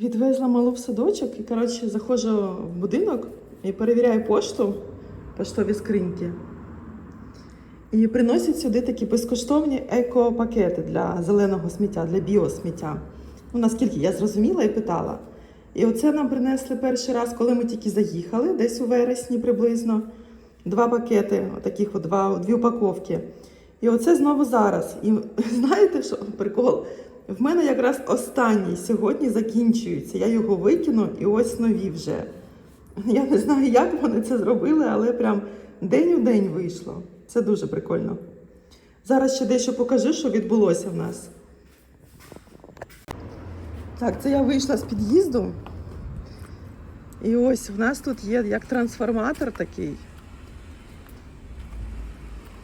Відвезла малу в садочок і, коротше, заходжу в будинок і перевіряю пошту, поштові скриньки. І приносять сюди такі безкоштовні еко-пакети для зеленого сміття, для біосміття. Ну, наскільки я зрозуміла і питала. І оце нам принесли перший раз, коли ми тільки заїхали, десь у вересні приблизно. Два пакети, отаких от два, дві упаковки. І оце знову зараз. І знаєте, що прикол? В мене якраз останній сьогодні закінчується. Я його викину і ось нові вже. Я не знаю, як вони це зробили, але прям день у день вийшло. Це дуже прикольно. Зараз ще дещо покажу, що відбулося в нас. Так, це я вийшла з під'їзду. І ось в нас тут є як трансформатор такий.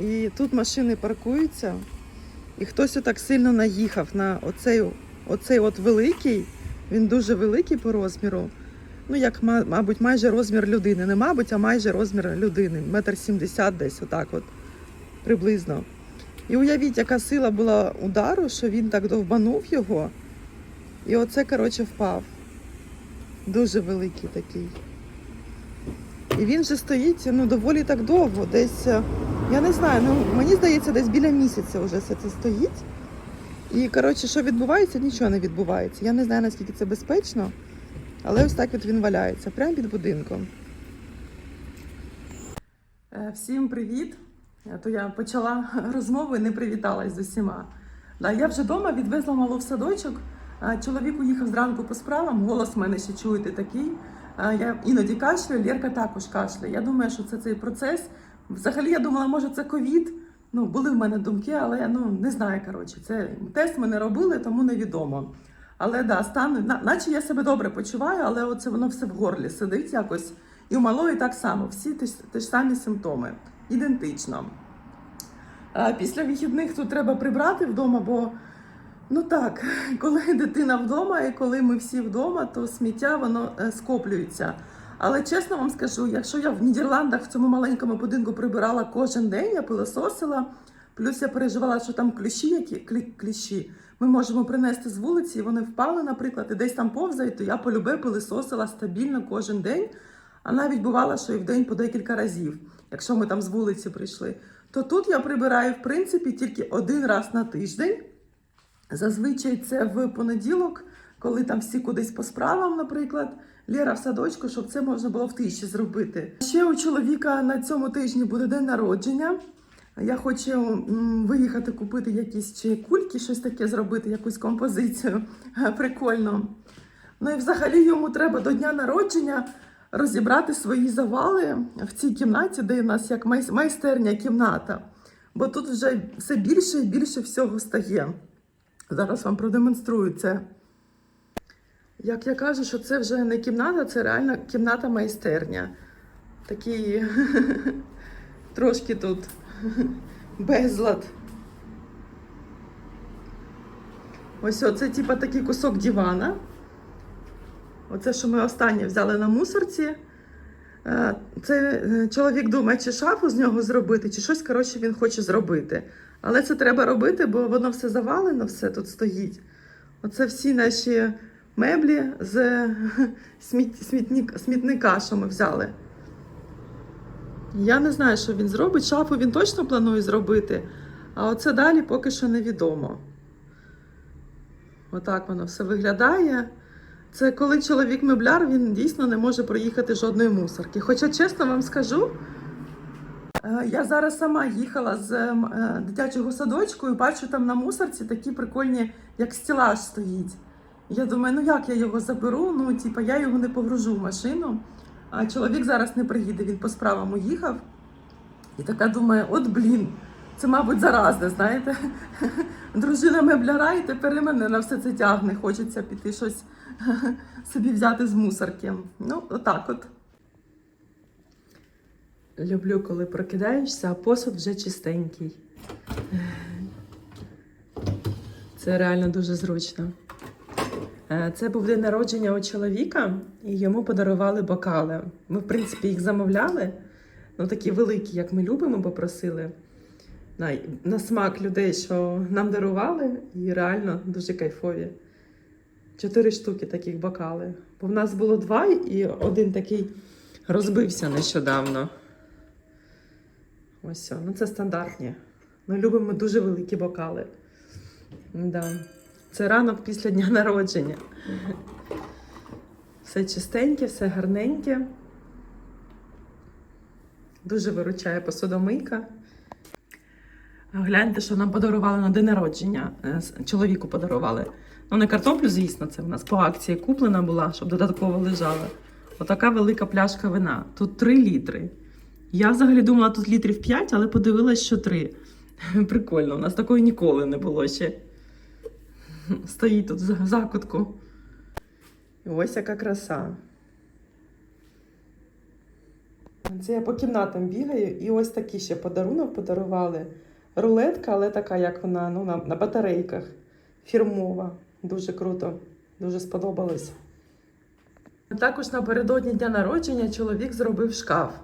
І тут машини паркуються. І хтось отак сильно наїхав на оцей, оцей от великий. Він дуже великий по розміру. Ну, як, мабуть, майже розмір людини. Не мабуть, а майже розмір людини. Метр сімдесят десь, отак от, приблизно. І уявіть, яка сила була удару, що він так довбанув його. І оце, коротше, впав. Дуже великий такий. І він вже стоїть ну, доволі так довго. Десь, е, я не знаю, ну мені здається, десь біля місяця вже все це стоїть. І коротше, що відбувається, нічого не відбувається. Я не знаю, наскільки це безпечно, але ось так от він валяється, прямо під будинком. Е, Всім привіт! То я почала розмову і не привіталась з усіма. Я вже вдома відвезла малу в садочок. Чоловік уїхав зранку по справам, голос в мене ще чуєте такий. Я іноді кашлюю, Лєрка також кашляє. Я думаю, що це цей процес. Взагалі, я думала, може, це ковід. Ну, були в мене думки, але ну не знаю. Коротше, це тест ми не робили, тому невідомо. Але да, стан, на- наче я себе добре почуваю, але оце воно все в горлі сидить якось. І у малої так само, всі ті, ті ж самі симптоми. Ідентично. А після вихідних тут треба прибрати вдома, бо ну так, коли дитина вдома і коли ми всі вдома, то сміття воно е, скоплюється. Але чесно вам скажу, якщо я в Нідерландах в цьому маленькому будинку прибирала кожен день, я пилососила, плюс я переживала, що там кліщі, які клі- кліщі, ми можемо принести з вулиці, і вони впали, наприклад, і десь там повзають, то я полюбе пилисосила стабільно кожен день. А навіть бувало, що і в день по декілька разів, якщо ми там з вулиці прийшли. То тут я прибираю, в принципі, тільки один раз на тиждень. Зазвичай це в понеділок, коли там всі кудись по справам, наприклад, Лєра в садочку, щоб це можна було в тиші зробити. Ще у чоловіка на цьому тижні буде день народження. Я хочу виїхати купити якісь чи кульки, щось таке зробити, якусь композицію. Прикольно. Ну і взагалі йому треба до дня народження розібрати свої завали в цій кімнаті, де у нас як майстерня кімната. Бо тут вже все більше і більше всього стає. Зараз вам продемонструю це. Як я кажу, що це вже не кімната, це реально кімната майстерня. Такий трошки тут безлад. Ось оце, типа, такий кусок дивана. Оце, що ми останнє взяли на мусорці. Е, Це е, чоловік думає, чи шафу з нього зробити, чи щось, коротше, він хоче зробити. Але це треба робити, бо воно все завалено, все тут стоїть. Оце всі наші меблі з сміт, смітник, смітника, що ми взяли. Я не знаю, що він зробить. Шафу він точно планує зробити, а оце далі поки що невідомо. Отак воно все виглядає. Це коли чоловік мебляр, він дійсно не може проїхати жодної мусорки. Хоча, чесно вам скажу, е, я зараз сама їхала з ем, е, дитячого садочку і бачу там на мусорці такі прикольні, як стілаж стоїть. Я думаю, ну як я його заберу? Ну, типа, я його не погружу в машину. А чоловік зараз не приїде, він по справам уїхав. І така думає, от блін, це, мабуть, заразне, знаєте. Дружина мебляра, і тепер і мене на все це тягне. Хочеться піти щось собі взяти з мусорки. Ну, отак от. Люблю, коли прокидаєшся, а посуд вже чистенький. Це реально дуже зручно. Е, Це був день народження у чоловіка, і йому подарували бокали. Ми, в принципі, їх замовляли. Ну, такі великі, як ми любимо, попросили. На, на смак людей, що нам дарували, і реально дуже кайфові. Чотири штуки таких бокали. Бо в нас було два, і один такий розбився нещодавно. Ось, ну це стандартні. Ми любимо дуже великі бокали. Да. Це ранок після дня народження. Все чистеньке, все гарненьке. Дуже виручає посудомийка. Гляньте, що нам подарували на день народження. Е, Чоловіку подарували. Ну, не картоплю, звісно, це в нас по акції куплена була, щоб додатково лежала. Отака велика пляшка вина. Тут 3 літри. Я взагалі думала, тут літрів 5, але подивилась, що 3. Прикольно, у нас такої ніколи не було ще. Стоїть тут в закутку. Ось яка краса. Це я по кімнатам бігаю, і ось такий ще подарунок подарували. Рулетка, але така, як вона ну, на, на батарейках. Фірмова. Дуже круто. Дуже сподобалось. Також напередодні дня народження чоловік зробив шкаф.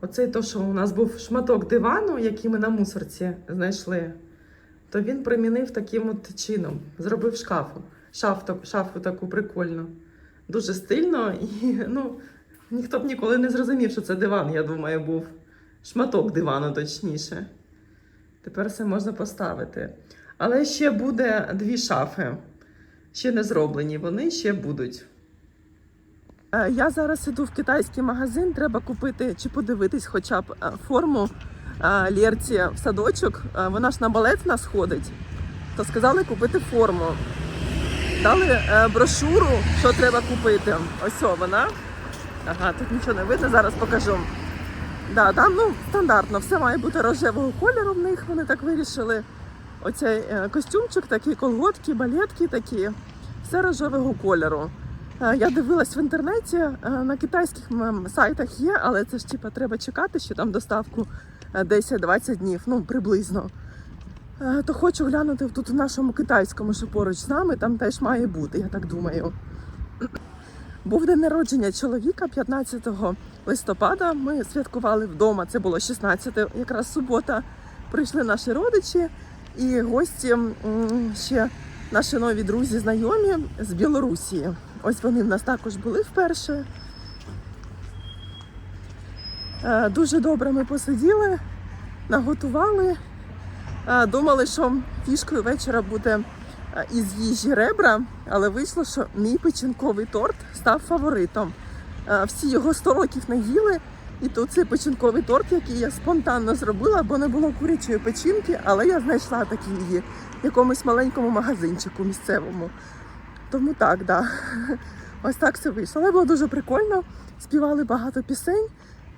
Оцей то, що у нас був шматок дивану, який ми на мусорці знайшли, то він примінив таким от чином. Зробив шкафу. Шафу, шафу таку прикольну. Дуже стильно і ну, ніхто б ніколи не зрозумів, що це диван, я думаю, був. Шматок дивану, точніше. Тепер все можна поставити. Але ще буде дві шафи. Ще не зроблені, вони ще будуть. Е, Я зараз іду в китайський магазин, треба купити чи подивитись хоча б е, форму Лєрці в садочок. Вона ж на балет нас ходить. То сказали купити форму. Дали е, брошуру, що треба купити. Ось вона. Ага, тут нічого не видно, зараз покажу. Да, там ну, стандартно, все має бути рожевого кольору в них, вони так вирішили. Оцей е, костюмчик, такі колготки, балетки такі, все рожевого кольору. Е, Я дивилась в інтернеті, е, на китайських сайтах є, але це ж типа треба чекати, що там доставку е, 10-20 днів, ну приблизно. Е, То хочу глянути тут в нашому китайському, що поруч з нами, там теж має бути, я так думаю. Був день народження чоловіка 15 листопада. Ми святкували вдома. Це було 16, якраз субота. Прийшли наші родичі і гості ще наші нові друзі, знайомі з Білорусі. Ось вони в нас також були вперше. Е, Дуже добре ми посиділи, наготували. Е, Думали, що фішкою вечора буде е, із їжі ребра, але вийшло, що мій печінковий торт став фаворитом. Всі його 100 років не їли. І тут цей печінковий торт, який я спонтанно зробила, бо не було курячої печінки, але я знайшла такі її в якомусь маленькому магазинчику місцевому. Тому так, да. Ось так все вийшло. Але було дуже прикольно. Співали багато пісень.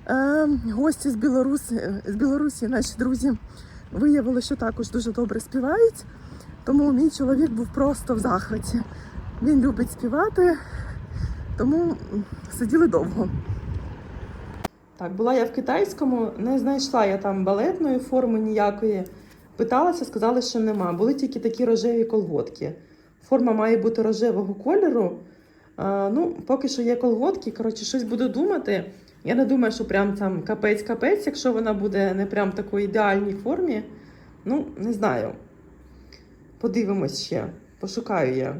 Е, гості з Білорусі, з Білорусі, наші друзі, виявили, що також дуже добре співають. Тому мій чоловік був просто в захваті. Він любить співати, тому сиділи довго. Так, була я в китайському, не знайшла я там балетної форми ніякої. Питалася, сказали, що нема. Були тільки такі рожеві колготки. Форма має бути рожевого кольору. А, ну, поки що є колготки, коротше, щось буду думати. Я не думаю, що прям там капець-капець, якщо вона буде не прям в такій ідеальній формі. Ну, не знаю. Подивимось ще. Пошукаю я.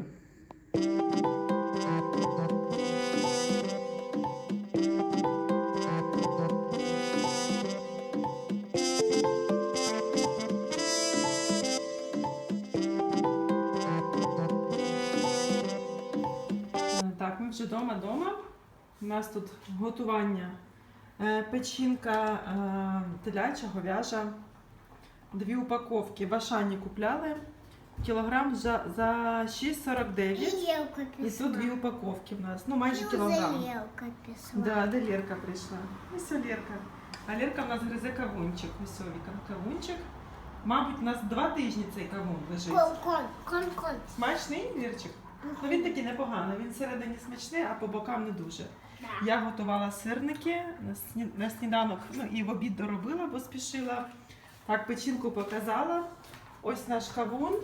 Вдома дома. У нас тут готування. Е, Печінка е, теляча, говяжа. Дві упаковки в Ашані купляли. Кілограм за, за 6,49. Лелка І тут дві упаковки в нас. Ну, майже кілограм. Лелка писала. Да, де Лерка прийшла? Ось Лерка. А Лерка в нас гризе кавунчик. Ось кавунчик. Мабуть, у нас два тижні цей кавун лежить. Кон, кон, кон, кон. Смачний Лірчик? Ну він такий непоганий. Він всередині смачний, а по бокам не дуже. Я готувала сирники на, сні... на сніданок, ну і в обід доробила, бо спішила. Так, печінку показала. Ось наш кавун.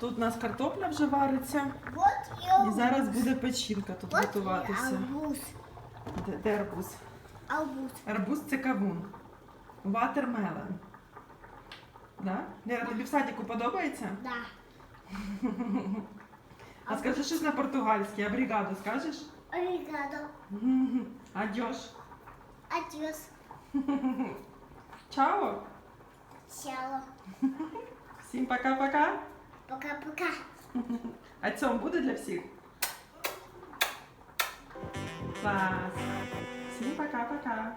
Тут у нас картопля вже вариться. Вот І зараз буде печінка тут Вот готуватися. арбуз. Де, де арбуз? Арбуз. Арбуз це кавун. Ватермелон. Да? Лера, тобі в садіку подобається? Да. А скажи щось на португальській, абрігадо скажеш? Obrigado. Адьош. Adiós. Чао. Tchau. Всім пока-пока. Пока-пока. А цьому буде для всіх? Клас. Всім пока-пока.